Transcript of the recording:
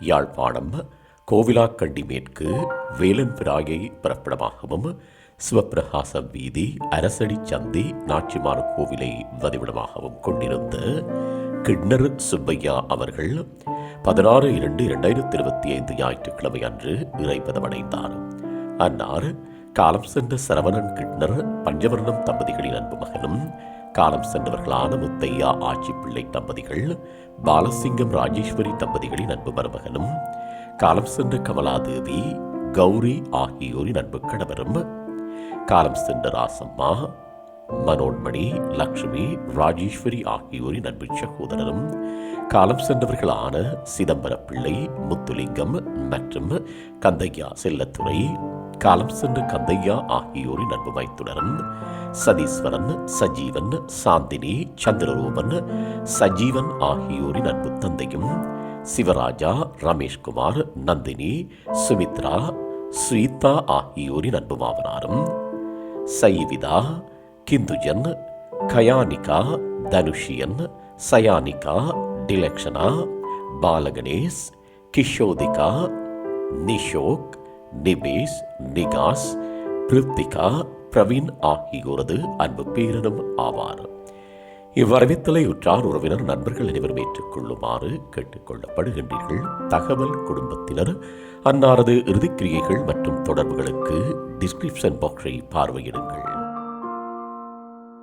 யாழ்ப்பாணம் கோவிலாக்கண்டி மேற்கு வேலன் பிராயை பிறப்பிடமாகவும் சிவப்பிரகாசம் வீதி அரசடி சந்தி நாச்சிமார் கோவிலை வதிவிடமாகவும் கொண்டிருந்த கிண்ணர் சுப்பையா அவர்கள் பதினாறு இரண்டு இரண்டாயிரத்தி இருபத்தி ஐந்து ஞாயிற்றுக்கிழமை அன்று இறைப்பதமடைந்தார் அன்னார் காலம் சென்ற சரவணன் கிட்னர் பஞ்சவர்ணம் தம்பதிகளின் அன்பு மகனும் காலம் சென்றவர்களான முத்தையா ஆட்சி பிள்ளை தம்பதிகள் பாலசிங்கம் ராஜேஸ்வரி தம்பதிகளின் அன்பு மருமகனும் காலம் சென்ற கமலாதேவி கௌரி ஆகியோரின் அன்பு கணவரும் காலம் சென்ற ராசம்மா மனோன்மணி லக்ஷ்மி ராஜேஸ்வரி ஆகியோரின் அன்பு சகோதரரும் காலம் சென்றவர்களான சிதம்பர பிள்ளை முத்துலிங்கம் மற்றும் கந்தையா செல்லத்துறை காலம் சென்ற கந்தையா ஆகியோரின் அன்பு மைத்துனரும் சதீஸ்வரன் சஜீவன் சாந்தினி சந்திரரூபன் சஜீவன் ஆகியோரின் அன்பு தந்தையும். சிவராஜா ரமேஷ்குமார் நந்தினி சுமித்ரா ஸ்ரீதா ஆகியோரின் அன்பு மாமனாரும். சைவிதா கிந்துஜன் கயானிகா தனுஷியன் சயானிகா டிலக்ஷனா பாலகணேஷ் கிஷோதிகா நிஷோக் நிமேஷ் நிகாஸ் பிருத்திகா பிரவீன் ஆகியோரது அன்பு பேரனும் ஆவார். இவ்வரவித்தலை உற்றார் உறவினர் நண்பர்கள் அனைவரும் ஏற்றுக்கொள்ளுமாறு கேட்டுக்கொள்ளப்படுகின்றீர்கள். தகவல் குடும்பத்தினர் அன்னாரது இறுதிக்கிரியைகள் மற்றும் தொடர்புகளுக்கு டிஸ்கிரிப்ஷன் பாக்ஸை பார்வையிடுங்கள்.